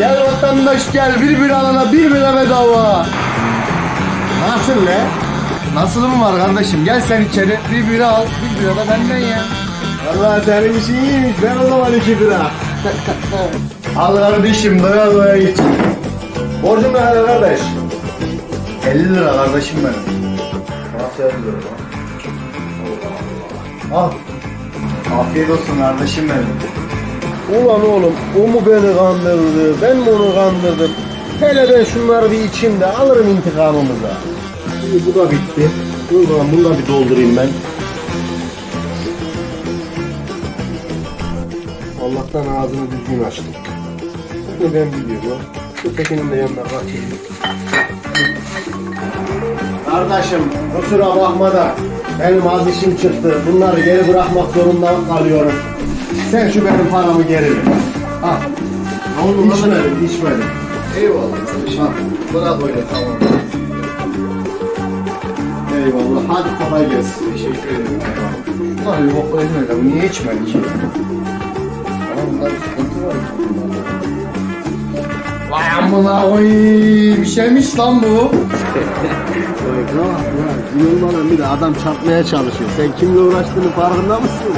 Gel vatandaş gel bir bir alana bir bira bedava. Nasıl le? Nasıl mı var kardeşim? Gel sen içeri bir bira al. Bir bira da benden ya. Valla senin işin iyiymiş. Ben o zaman iki bira. Al kardeşim doya doya iç. Borcum ne kadar kardeş? 50 lira kardeşim benim. Nasıl yapılır Al. Afiyet olsun kardeşim benim. Ulan oğlum o mu beni kandırdı, ben mi onu kandırdım? Hele ben şunları bir içeyim de alırım intikamımıza. İyi bu da bitti. Dur bakalım bunu da bir doldurayım ben. Allah'tan ağzını düzgün açtım. Bunu ben biliyorum. Ötekinin de yanına kaçayım. Kardeşim kusura bakma da benim az işim çıktı. Bunları geri bırakmak zorunda kalıyorum. Sen şu benim paramı geri ver. Al. Ne oldu? İçmedim, içmedim. Eyvallah kardeşim. Bırak öyle tamam. Eyvallah. Hadi kolay gelsin. Teşekkür ederim. Eyvallah. Bunlar bir bok koymuyor da bu niye içmedi ki? Ama bunda bir sıkıntı var. Vay amına koyayım. Bir şeymiş lan bu. Yılmadan bir de adam çarpmaya çalışıyor. Sen kimle uğraştığını farkında mısın?